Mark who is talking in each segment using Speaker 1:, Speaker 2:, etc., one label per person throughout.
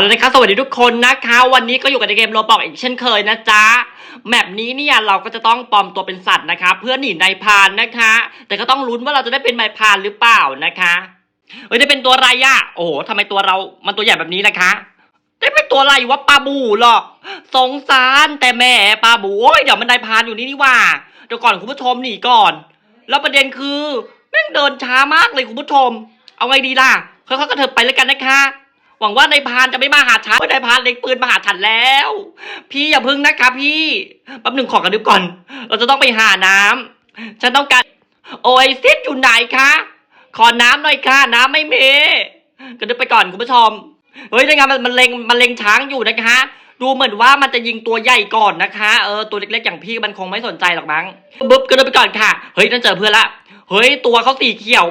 Speaker 1: แล้วนะคะสวัสดีทุกคนนะคะ วันนี้ก็อยู่กับในเกมโรบอกอีกเช่นเคยนะจ๊ะแมปนี้เนี่ยเราก็จะต้องปลอมตัวเป็นสัตว์นะคะ เพื่อหนีนายพานนะคะ แต่ก็ต้องลุ้นว่าเราจะได้เป็นนายพานหรือเปล่านะคะเฮ้ยได้เป็นตัวอะไรอะโอ้โหทำไมตัวเรามันตัวใหญ่แบบนี้นะคะ ได้เป็นตัวอะไรวะปลาบูหรอสงสารแต่แม่ปลาบูโอ้ยเดี๋ยวมันนายพานอยู่นี่นี่ว่าเดี๋ยวก่อนคุณผู้ชมหนีก่อน แล้วประเด็นคือแม่งเดินช้ามากเลยคุณผู้ชม เอาไงดีล่ะค่อยๆกระเถิบไปแล้วกันนะคะ หวังว่านายพานจะไม่มาหาฉันเพราะนายพานเล็งปืนมาหาฉันแล้ว พี่อย่าพึ่งนะคะพี่แป๊บหนึ่งขอกระดึบก่อน เราจะต้องไปหาน้ำฉันต้องการ โอเอซิสอยู่ไหนคะ ขอน้ำหน่อยค่ะน้ำไม่มีกระดึบไปก่อนคุณผู้ชมเฮ้ยนายงานมันมันเล็งมันเล็งช้างอยู่นะคะ ดูเหมือนว่ามันจะยิงตัวใหญ่ก่อนนะคะเออตัวเล็กๆอย่างพี่มันคงไม่สนใจหรอกมั้งบึ๊บกระดึบไปก่อนค่ะเฮ้ยนั่นเจอเพื่อนละเฮ้ยตัวเขาสีเขียว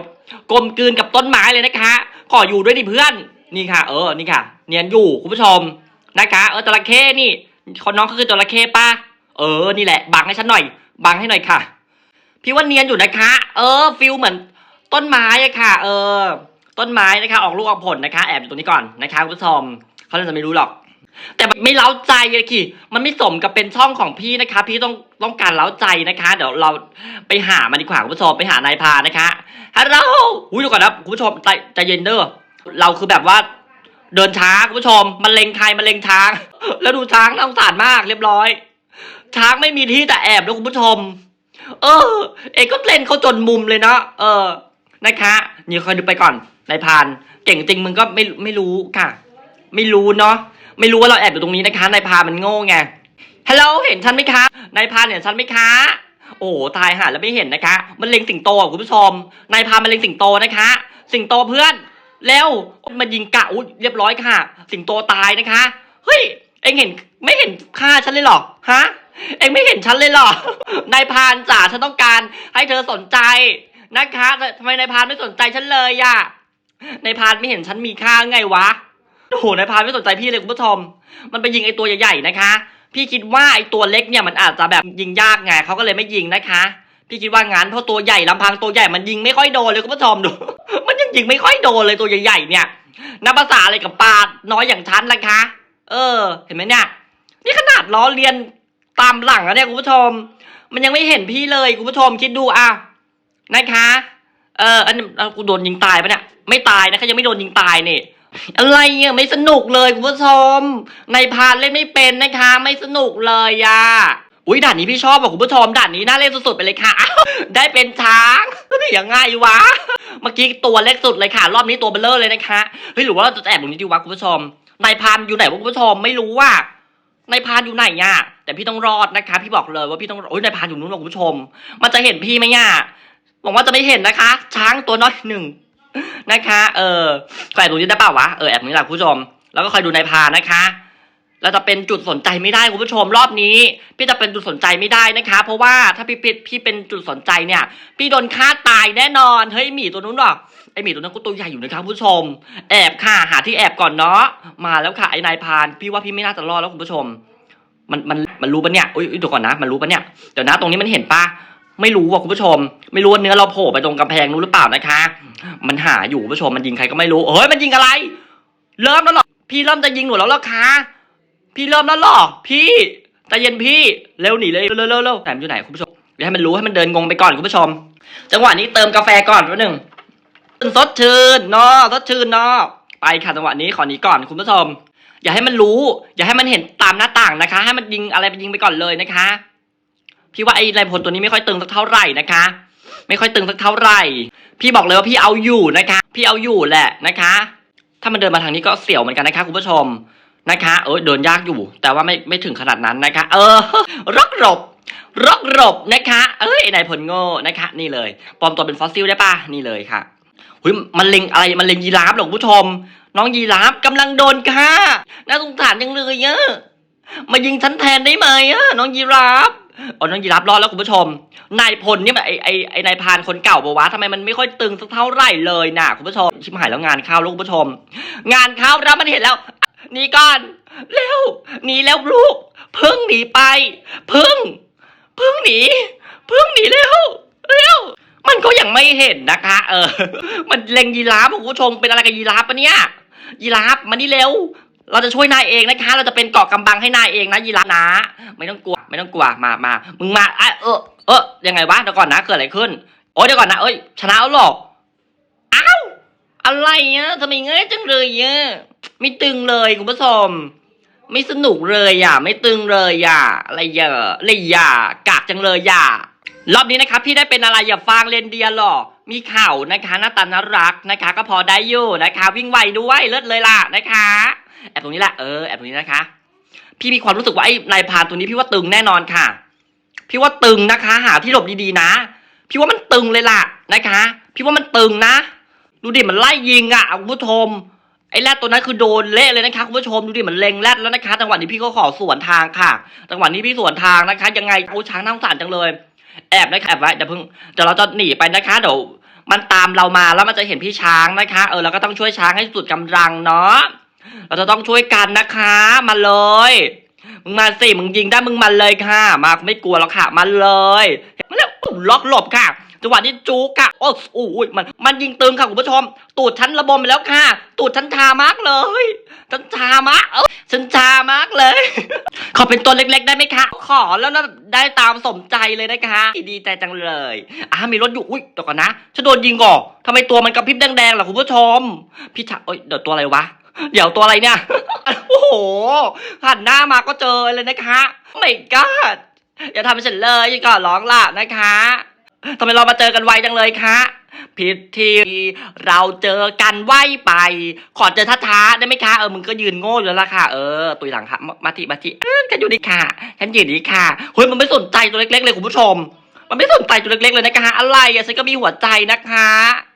Speaker 1: กลมกลืนกับต้นไม้เลยนะคะ ขออยู่ด้วยดิเพื่อน นี่ค่ะ เออนี่ค่ะ เนียนอยู่คุณผู้ชมนะคะเออจระเข้นี่คนน้องเขาคือจระเข้ป้าเออนี่แหละบังให้ฉันหน่อย บังให้หน่อยค่ะ พี่ว่าเนียนอยู่นะคะ เออฟิลเหมือนต้นไม้อะค่ะ เออ ต้นไม้นะคะ ออกลูกออกผลนะคะ แอบอยู่ตรงนี้ก่อนนะคะคุณผู้ชมเขาน่าจะไม่รู้หรอก แต่ไม่เล้าใจเลยคีมันไม่สมกับเป็นช่องของพี่นะคะ พี่ต้องต้องการเล้าใจนะคะ เดี๋ยวเราไปหามันดีกว่าคุณผู้ชมไปหานายพานนะคะฮัลโหลอุ้ยเดี๋ยวก่อนนะคุณผู้ชมใจใจเย็นเด้อ เราคือแบบว่าเดินช้าคุณผู้ชมมันเลงใครมันเลงช้าง แล้วดูช้างน่าสงสารมากเรียบร้อย ช้างไม่มีที่แต่แอบนะคุณผู้ชม เออ เอกก็เล่นเขาจนมุมเลยเนาะเออนะคะนี่คอยดูไปก่อนนายพาน เก่งจริงมึงก็ไม่ไม่รู้ค่ะ ไม่รู้เนาะไม่รู้ว่าเราแอบอยู่ตรงนี้นะคะนายพานมันโง่ไงฮัลโหลเห็นฉันไหมคะนายพานเห็นฉันไหมคะโอ้ตายหาแล้วไม่เห็นนะคะ มันเล็งสิงโตอะคุณผู้ชมนายพานมันเล็งสิงโตนะคะ สิงโตเพื่อน เร็วมันยิงกะอุ้ยเรียบร้อยค่ะ สิงโตตายนะคะ เฮ้ย เอ็งเห็นไม่เห็นฆ่าฉันเลยหรอฮะ เอ็งไม่เห็นฉันเลยหรอนายพานจ๋าฉันต้องการให้เธอสนใจนะคะทำไมนายพานไม่สนใจฉันเลยอะนายพานไม่เห็นฉันมีค่าไงวะโอ้โหนายพานไม่สนใจพี่เลยคุณผู้ชมมันไปยิงไอตัวใหญ่ๆนะคะ พี่คิดว่าไอตัวเล็กเนี่ยมันอาจจะแบบยิงยากไงเขาก็เลยไม่ยิงนะคะ พี่คิดว่างั้นเพราะตัวใหญ่ลำพังตัวใหญ่มันยิงไม่ค่อยโดนเลยคุณผู้ชมดู มันยังยิงไม่ค่อยโดนเลยตัวใหญ่ๆเนี่ยนับภาษาอะไรกับปลาน้อยอย่างฉันล่ะคะ เออ เห็นไหมเนี่ย นี่ขนาดล้อเลียนตามหลังแล้วเนี่ยคุณผู้ชม มันยังไม่เห็นพี่เลยคุณผู้ชมคิดดูอะนะคะ เออ อันเอากูโดนยิงตายปะเนี่ย ไม่ตายนะคะยังไม่โดนยิงตายนี่อะไรเนี่ยไม่สนุกเลยคุณผู้ชม ในพานเล่นไม่เป็นนะคะ ไม่สนุกเลยอะ อุ้ยด่านนี้พี่ชอบอะคุณผู้ชมด่านนี้น่าเล่นสุดๆไปเลยค่ะได้เป็นช้างยังไงวะ เมื่อกี้ตัวเล็กสุดเลยค่ะ รอบนี้ตัวเบลเลอร์เลยนะคะเฮ้ยหรือว่าเราจะแอบตรงนี้ดีวะคุณผู้ชมนายพานอยู่ไหนวะคุณผู้ชมไม่รู้ว่านายพานอยู่ไหนอะแต่พี่ต้องรอดนะคะ พี่บอกเลยว่าพี่ต้องโอ้ยนายพานอยู่นู้นว่ะคุณผู้ชม มันจะเห็นพี่ไหมอะหวังว่าจะไม่เห็นนะคะ ช้างตัวน้อยหนึ่งนะคะ เออคอยแอบดูนี่ได้เปล่าวะเออแอบตรงนี้แหละคุณผู้ชม แล้วก็คอยดูนายพานนะคะ เราจะเป็นจุดสนใจไม่ได้คุณผู้ชมรอบนี้ พี่จะเป็นจุดสนใจไม่ได้นะคะ เพราะว่าถ้าพี่พี่พี่เป็นจุดสนใจเนี่ย พี่โดนฆ่าตายแน่นอนเฮ้ยหมีตัวนู้นหรอไอหมีตัวนั้นก็ตัวใหญ่อยู่นะครับคุณผู้ชม แอบค่ะหาที่แอบก่อนเนาะมาแล้วค่ะไอนายพาน พี่ว่าพี่ไม่น่าจะรอดแล้วคุณผู้ชม มันมันมันรู้ปะเนี่ยอุ้ยอุ๊ยเดี๋ยวก่อนนะ มันรู้ปะเนี่ยเดี๋ยวนะตรงนี้มันเห็นปะไม่รู้ว่ะคุณผู้ชม ไม่รู้ว่าเนื้อเราโผล่ไปตรงกำแพงนู้นหรือเปล่านะคะ มันหาอยู่คุณผู้ชมมันยิงใครก็ไม่รู้เฮ้ยมันยิงอะไร เริ่มแล้วหรอพี่เริ่มจะยิงหนูแล้วหรอคะ พี่เริ่มแล้วหรอ พี่ใจเย็นพี่ เร็วหนีเลย เร็วเร็วเร็วแต่มันอยู่ไหนคุณผู้ชมเดี๋ยวให้มันรู้ให้มันเดินงงไปก่อนคุณผู้ชม จังหวะนี้เติมกาแฟก่อนแป๊บหนึงสดชื่นเนาะสดชื่นเนาะไปค่ะจังหวะนี้ขอหนีก่อนคุณผู้ชม อย่าให้มันรู้ อย่าให้มันเห็นตามหน้าต่างนะคะ ให้มันยิงอะไรไปยิงไปก่อนเลยนะคะ พี่ว่าไอ้ไรพลตัวนี้ไม่ค่อยตึงสักเท่าไหร่นะคะ ไม่ค่อยตึงสักเท่าไหร่ พี่บอกเลยว่าพี่เอาอยู่นะคะ พี่เอาอยู่แหละนะคะ ถ้ามันเดินมาทางนี้ก็เสี่ยวเหมือนกันนะคะคุณผู้ชม นะคะเออเดินยากอยู่ แต่ว่าไม่ไม่ถึงขนาดนั้นนะคะ เออรกหลบรกหลบนะคะ เอ้ยนายพลโง่นะคะ นี่เลยปลอมตัวเป็นฟอสซิลได้ปะนี่เลยค่ะหุยมันเล็งอะไรมันเล็งยีราฟหรอคุณผู้ชม น้องยีราฟกำลังโดนฆ่าน่าสงสารจังเลยเนอะมายิงฉันแทนได้ไหมอะน้องยีราฟอ๋อน้องยีรับรอดแล้วคุณผู้ชม นายพลเนี่ยมันไอไอไอนายพานคนเก่าปะวะทำไมมันไม่ค่อยตึงสักเท่าไหร่เลยน่ะคุณผู้ชม ชิบหายแล้วงานเข้าล้วคุณผู้ชม งานเข้าแล้วมันเห็นแล้ว หนีก่อนเร็วหนีแล้วลูกพึ่งหนีไปพึ่งพึ่งหนีพึ่งหนีเร็วเร็วมันก็ยังไม่เห็นนะคะ เออ มันเล็งยีราฟคุณผู้ชมเป็นอะไรกับยีราฟปะเนี่ยยีราฟมานี่เร็ว เราจะช่วยนายเองนะคะ เราจะเป็นเกาะกำบังให้นายเองนะยีราฟนะ ไม่ต้องกลัว ไม่ต้องกลัวมามามึงมาอะเออเออยังไงวะเดี๋ยวก่อนนะเกิดอะไรขึ้นโอ้ยเดี๋ยวก่อนนะเอ้ยชนะแล้วหรออ้าวอะไรอะทำไมเง่ายจังเลยอะ ไม่ตึงเลยคุณผู้ชม ไม่สนุกเลยอะ ไม่ตึงเลยอะ อะไรเยอะเลยอะกากจังเลยอะรอบนี้นะครับพี่ได้เป็นอะไรอย่าฟางเรนเดียหรอกมีเข่านะคะหน้าตาน่ารักนะคะ ก็พอได้อยู่นะคะ วิ่งไวด้วยเลิศเลยล่ะนะคะแอบตรงนี้แหละเออแอบตรงนี้นะคะ พี่มีความรู้สึกว่าไอ้นายพานตัวนี้พี่ว่าตึงแน่นอนค่ะ พี่ว่าตึงนะคะ หาที่หลบดีๆนะ พี่ว่ามันตึงเลยล่ะนะคะ พี่ว่ามันตึงนะ ดูดิมันไล่ยิงอะคุณผู้ชม ไอ้แรดตัวนั้นคือโดนเละเลยนะคะคุณผู้ชมดูดิมันเล็งแรดแล้วนะคะจังหวะนี้พี่ก็ขอสวนทางค่ะจังหวะนี้พี่สวนทางนะคะ ยังไงโอ้ช้างน่าสงสารจังเลย แอบนะคะแอบไว้เดี๋ยวเพิ่งเดี๋ยวเราจะหนีไปนะคะเดี๋ยวมันตามเรามาแล้วมันจะเห็นพี่ช้างนะคะ เออเราก็ต้องช่วยช้างให้สุดกำลังเนาะเราจะต้องช่วยกันนะคะมาเลยมึงมาสิมึงยิงได้มึงมาเลยค่ะ มาไม่กลัวหรอกค่ะมาเลยมาแล้วล็อกหลบค่ะ จังหวะนี้จูกะโอ้โอ้ยมันมันยิงตึงค่ะคุณผู้ชม ตูดฉันระบมไปแล้วค่ะ ตูดฉันชามากเลยฉันชามากเอ้าฉันชามากเลย ขอเป็นตัวเล็กๆ ได้ไหมคะ ขอแล้วนะได้ตามสมใจเลยนะคะดีใจจังเลยอะมีรถอยู่อุ้ยเดี๋ยวก่อนนะฉันโดนยิงก่อทำไมตัวมันกระพริบแดงๆล่ะคุณผู้ชม พี่ชาเอ้ยเดี๋ยวตัวอะไรวะเดี๋ยวตัวอะไรเนี่ย โอ้โห หันหน้ามาก็เจอเลยนะคะ ไม่ก d อย่าทำฉันเลยก่อนร้องล่ะนะคะ ทำไมเรามาเจอกันไวจังเลยคะผิดที่เราเจอกันไวไป ขอเจอท้าๆได้ไหมคะเออมึงก็ยืนโง่อยู่แล้วล่ะค่ะ เออตุยหลังค่ะมาทีมาทีเออฉันอยู่นี่ค่ะฉันยืนนี่ค่ะเฮ้ยมันไม่สนใจตัวเล็กๆเลยคุณผู้ชม มันไม่สนใจตัวเล็กๆเลยนะคะอะไรอะฉันก็มีหัวใจนะคะ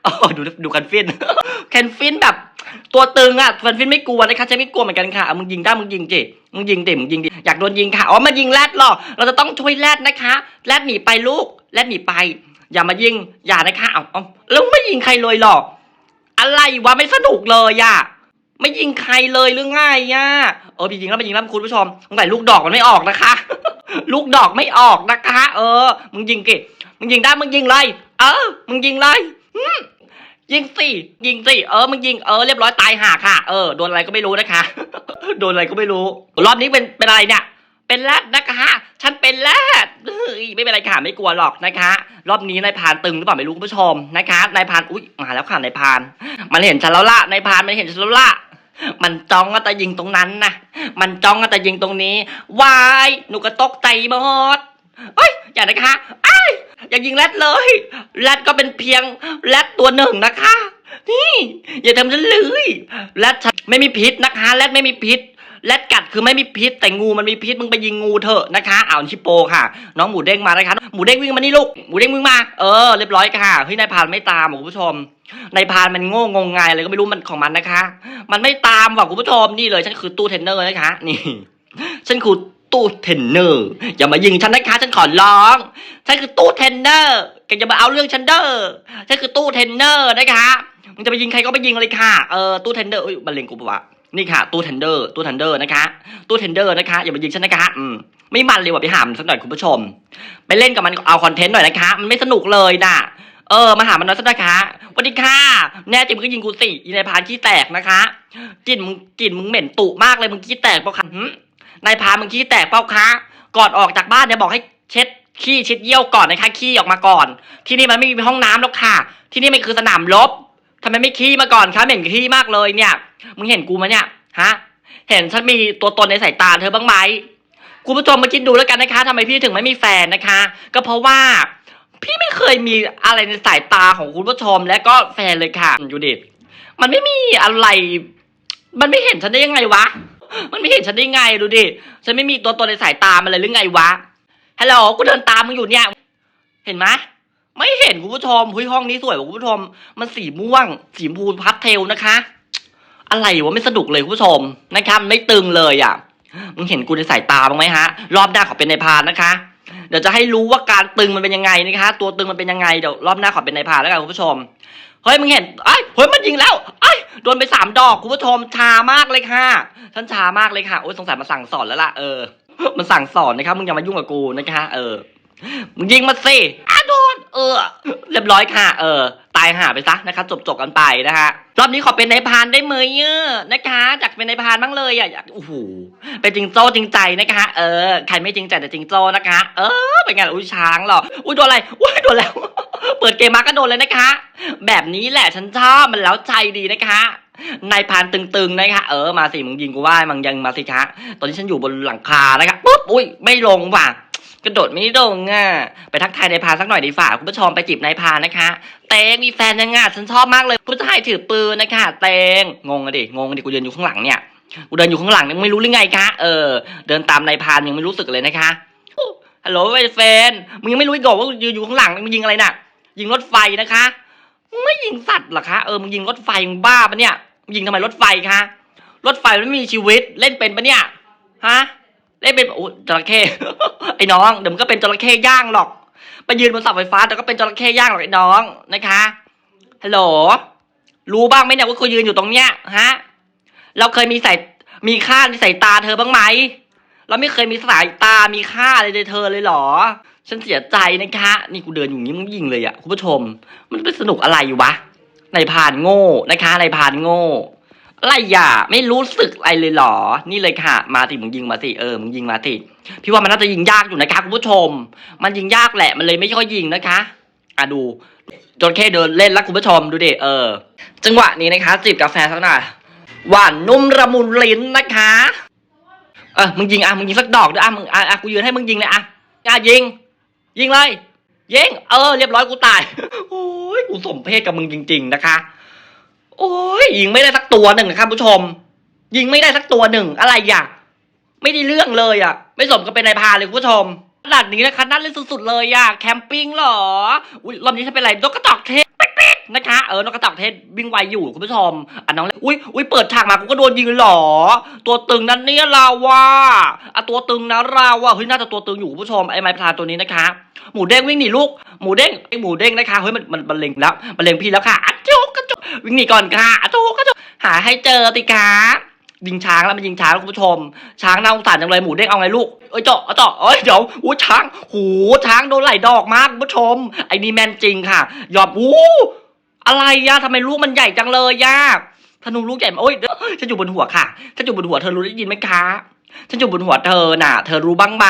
Speaker 1: โอ้ดูดูกันฟินแคนฟินแบบตัวตึงอะแคนฟินไม่กลัวนะคะฉันไม่กลัวเหมือนกันค่ะเอามึงยิงได้มึงยิงจิมึงยิงดิมึงยิงดิอยากโดนยิงค่ะอ๋อมายิงแรดหรอเราจะต้องช่วยแรดนะคะแรดหนีไปลูก แรดหนีไป อย่ามายิง อย่านะคะเอาเอาแล้วไม่ยิงใครเลยหรออะไรวะไม่สนุกเลยอะไม่ยิงใครเลยหรือไงอะเออพี่ยิงแล้วไปยิงแล้วคุณผู้ชมสงสัยลูกดอกมันไม่ออกนะคะ ลูกดอกไม่ออกนะคะ เออ มึงยิงกิมึงยิงได้มึงยิงเลย เออ มึงยิงเลยยิงสิยิงสิเออมึงยิงเออเรียบร้อยตายห่าค่ะ เออโดนอะไรก็ไม่รู้นะคะ โดนอะไรก็ไม่รู้ รอบนี้เป็นเป็นอะไรเนี่ย เป็นแรดนะคะ ฉันเป็นแรด้ยไม่เป็นไรค่ะไม่กลัวหรอกนะคะ รอบนี้นายพานตึงหรือเปล่าไม่รู้คุณผู้ชมนะคะนายพานอุ้ยมาแล้วค่ะนายพาน มันเห็นฉันแล้วล่ะนายพานมันเห็นฉันแล้วล่ะมันจ้องก็แต่ยิงตรงนั้นนะมันจ้องก็แต่ยิงตรงนี้วายหนูก็ตกใจหมดเอ้ยอย่านะคะไอ้ยอย่ายิงแรดเลยแรดก็เป็นเพียงแรดตัวหนึ่งนะคะ นี่ อย่าทำฉันเลยแรดฉันไม่มีพิษนะคะแรดไม่มีพิษ แรดกัดคือไม่มีพิษแต่งูมันมีพิษมึงไปยิงงูเถอะนะคะเอาชิโปค่ะ น้องหมูเด้งมานะคะหมูเด้งวิ่งมานี่ลูกหมูเด้งวิ่งมาเออเรียบร้อยค่ะเฮ้ยนายพานไม่ตามคุณผู้ชมนายพานมันโง่งงงายอะไรก็ไม่รู้มันของมันนะคะ มันไม่ตามว่ะคุณผู้ชมนี่เลยฉันคือตู้เทนเนอร์นะคะ นี่ ฉันคือตู้เทนเนอร์อย่ามายิงฉันนะคะฉันขอร้องฉันคือตู้เทนเนอร์แกจะมาเอาเรื่องฉันเด้อฉันคือตู้เทนเนอร์นะคะมึงจะไปยิงใครก็ไปยิงเลยค่ะเออตู้เทนเนอร์อุ้ยบันเลงกูปะวะ นี่ค่ะ ตู้เทนเนอร์ตู้เทนเนอร์นะคะ ตู้เทนเนอร์นะคะ อย่ามายิงฉันนะคะอืมไม่มันเลยว่ะไปหามสักหน่อยคุณผู้ชม ไปเล่นกับมันเอาคอนเทนต์หน่อยนะคะ มันไม่สนุกเลยน่ะเออมาหามันหน้อยสักนะคะสวัสดีค่ะ แน่จริงมึงก็ยิงกูสิอีนายพานขี้แตกนะคะกลิ่นมึงกลิ่นมึงเหม็นตุมากเลยมึงขี้แตกเปล่าคะนายพานมึงขี้แตกเปล่าคะก่อนออกจากบ้านเนี่ยบอกให้เช็ดขี้เช็ดเยี่ยวก่อนนะคะขี้ออกมาก่อน ที่นี่มันไม่มีห้องน้ำหรอกค่ะ ที่นี่มันคือสนามรบ ทำไมไม่ขี้มาก่อนคะเหม็นขี้มากเลยเนี่ย มึงเห็นกูไหมเนี่ย ฮะ เห็นฉันมีตัวตนในสายตาเธอบ้างไหมคุณผู้ชมมาคิดดูแล้วกันนะคะทำไมพี่ถึงไม่มีแฟนนะคะ ก็เพราะว่า พี่ไม่เคยมีอะไรในสายตาของคุณผู้ชมและก็แฟนเลยค่ะยูดิมันไม่มีอะไร มันไม่เห็นฉันได้ยังไงวะ มันไม่เห็นฉันได้ไงดูดิ ฉันไม่มีตัวตนในสายตามันเลยหรือไงวะ ฮัลโหล กูเดินตามมึงอยู่เนี่ย เห็นไหม ไม่เห็นคุณผู้ชมเฮ้ยห้องนี้สวยว่าคุณผู้ชม มันสีม่วง สีชมพูพัสเทลนะคะ อะไรวะไม่สนุกเลยคุณผู้ชมนะครับ ไม่ตึงเลยอะมึงเห็นกูในสายตาบ้างไหมฮะ รอบหน้าขอเป็นในพานนะคะ เดี๋ยวจะให้รู้ว่าการตึงมันเป็นยังไงนะคะ ตัวตึงมันเป็นยังไงเดี๋ยวรอบหน้าขอเป็นในพานแล้วกันคุณผู้ชมเฮ้ยมึงเห็นไอ้เฮ้ยมันยิงแล้วไอ้โดนไปสามดอกคุณผู้ชมชามากเลยค่ะฉันชามากเลยค่ะโอ้ยสงสัยมาสั่งสอนแล้วล่ะเออมันสั่งสอนนะครับมึงอย่ามายุ่งกับกูนะคะเออ มึงยิงมาสิอาโดน เออ เรียบร้อยค่ะ เออ ตายหาไปซะนะคะจบจบๆกันไปนะฮะ รอบนี้ขอเป็นนายพานได้ไหมเออนะคะอยากเป็นนายพานบ้างเลยอะอยากโอ้โห เป็นจริงโจ้จริงใจนะคะ เออ ใครไม่จริงใจแต่จริงโจ้นะคะ เออ เป็นไงล่ะอุ้ยช้างหรอ อุ้ยโดนอะไร อุ้ยโดนแล้ว เปิดเกมมาก็โดนเลยนะคะ แบบนี้แหละฉันชอบมันแล้วใจดีนะคะนายพานตึงๆนะคะเออ มาสิมึงยิงกูว่ามึงยังมาสิคะ ตอนนี้ฉันอยู่บนหลังคานะคะปุ๊บ อุ้ย ไม่ลงว่ะ กระโดดไม่ลงอะไปทักทายนายพานสักหน่อยดีฝ่าคุณผู้ชมไปจีบนายพานนะคะ เตงมีแฟนยังไงฉันชอบมากเลย ผู้ชายถือปืนนะคะเตงงงอะดิงงอะดิกูเดินอยู่ข้างหลังเนี่ยกูเดินอยู่ข้างหลังยังไม่รู้หรือไงคะเออ เดินตามนายพานยังไม่รู้สึกเลยนะคะฮัลโหลไอ้แฟนมึงยังไม่รู้อีกเหรอว่ากูยืนอยู่ข้างหลังมึงยิงอะไรน่ะ ยิงรถไฟนะคะไม่ยิงสัตว์หรอคะเออมึงยิงรถไฟมึงบ้าปะเนี่ยมึงยิงทำไมรถไฟคะรถไฟมันไม่มีชีวิตเล่นเป็นปะเนี่ยฮะ เล่นเป็นโอ้จระเข้ ไอ้น้องเดี๋ยวมันก็เป็นจระเข้ย่างหรอก ไปยืนบนเสาไฟฟ้าเดี๋ยวก็เป็นจระเข้ย่างหรอกไอ้น้องนะคะฮัลโหลรู้บ้างไหมเนี่ยว่ากูยืนอยู่ตรงเนี้ยฮะ เราเคยมีสายมีค่าในสายตาเธอบ้างไหมเราไม่เคยมีสายตามีค่าอะไรในเธอเลยหรอ ฉันเสียใจนะคะ นี่กูเดินอยู่นี้มึงยิงเลยอะคุณผู้ชม มันเป็นสนุกอะไรอยู่วะนายพรานโง่นะคะในายพรานโง่ ไรอย่าไม่รู้สึกอะไรเลยหรอ นี่เลยค่ะ มาสิมึงยิงมาสิเออมึงยิงมาสิพี่ว่ามันน่าจะยิงยากอยู่นะคะคุณผู้ชม มันยิงยากแหละมันเลยไม่ค่อยยิงนะคะอะดูจนแค่เดินเล่นแล้วคุณผู้ชมดูดิเออ จังหวะนี้นะคะจิบกาแฟสักหน่อยหวานนุ่มระมุนลิ้นนะคะเออมึงยิงอะมึงยิงสักดอกด้วยอะมึงอะอะกูยืนให้มึงยิงเลยอะอะยิง ยิงเลยยิงเออ เรียบร้อยกูตายโอ้ยกูสมเพศกับมึงจริง ๆ นะคะ โอ้ยยิงไม่ได้สักตัวหนึ่งนะครับผู้ชม ยิงไม่ได้สักตัวหนึ่งอะไรอย่าไม่ได้เรื่องเลยอะ ไม่สมกับเป็นนายพาเลยคุณผู้ชมขนาดนี้นะคะน่าเล่นสุดๆเลยอะแคมปิ้งเหรออุ้ยรอบนี้ถ้าเป็นอะไรนกกระจอกเทศปิ๊กๆนะคะเออนกกระจอกเทศวิ่งไวอยู่คุณผู้ชมอะน้องเล่นอุ้ยอุ้ยเปิดฉากมากูก็โดนยิงเหรอ ตัวตึงนั้นเนี่ยเราว่าอะตัวตึงนะเราว่าเฮ้ยน่าจะตัวตึงอยู่คุณผู้ชมไอ้ไม้พาตัวนี้นะคะ หมูเด้งวิ่งหนีลูกหมูเด้งไอ้หมูเด้งนะคะเฮ้ยมันมันมันเล็งแล้วมันเล็งพี่แล้วค่ะอะจุกกระจุก วิ่งหนีก่อนค่ะอะจุกกระจุกหาให้เจอติคะยิงช้างแล้วมันยิงช้างคุณผู้ชม ช้างน่าสงสารจังเลยหมูเด้งเอาไงลูกเอ้ยเจาะเอาเจาะเอ้ยเดี๋ยวอู้ช้างหูช้างโดนไหลดอกมากคุณผู้ชม ไอ้นี่แมนจริงค่ะ ยอมอู้อะไรยะทำไมลูกมันใหญ่จังเลยยะธนูลูกใหญ่โอ้ยเดี๋ยวฉันอยู่บนหัวค่ะฉันอยู่บนหัวเธอรู้ได้ยินไหมคะฉันอยู่บนหัวเธอน่ะ เธอรู้บ้างไหม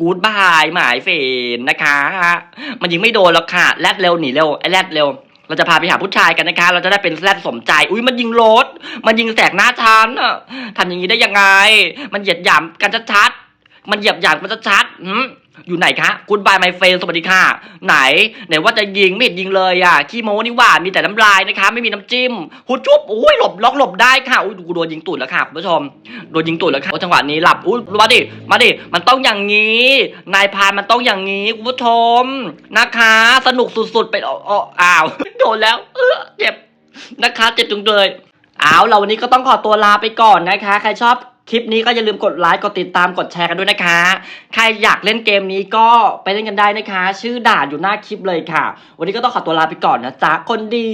Speaker 1: กูดบายหมายเฟนนะคะ มันยิงไม่โดนหรอกค่ะแรดเร็วหนีเร็วไอ้แรดเร็ว เราจะพาไปหาผู้ชายกันนะคะ เราจะได้เป็นแซดสมใจ อุ้ยมันยิงรถ มันยิงแสกหน้าฉันอะทำอย่างนี้ได้ยังไง มันเหยียดหยามกันชัดๆ มันเหยียบหยามกันชัดๆหืม อยู่ไหนคะคุณบายไมเฟนสวัสดีค่ะ ไหน ไหนว่าจะยิงไม่เห็นยิงเลยอะขี้โม้นี่หว่ามีแต่น้ำลายนะคะ ไม่มีน้ำจิ้มหูจุ๊บอุ้ยหลบล็อกหลบได้ค่ะอุ้ยกูโดนยิงตูดแล้วค่ะคุณผู้ชมโดนยิงตูดแล้วค่ะจังหวะนี้หลับอุ้ยมาดิมาดิมันต้องอย่างนี้ นายพานมันต้องอย่างนี้คุณผู้ชมนะคะ สนุกสุดๆไปอ้ออ้าวโดนแล้วเออเจ็บนะคะ เจ็บจุงเลยเอาเราวันนี้ก็ต้องขอตัวลาไปก่อนนะคะ ใครชอบ คลิปนี้ก็อย่าลืมกดไลค์กดติดตามกดแชร์กันด้วยนะคะ ใครอยากเล่นเกมนี้ก็ไปเล่นกันได้นะคะ ชื่อด่านอยู่หน้าคลิปเลยค่ะ วันนี้ก็ต้องขอตัวลาไปก่อนนะจ๊ะคนดี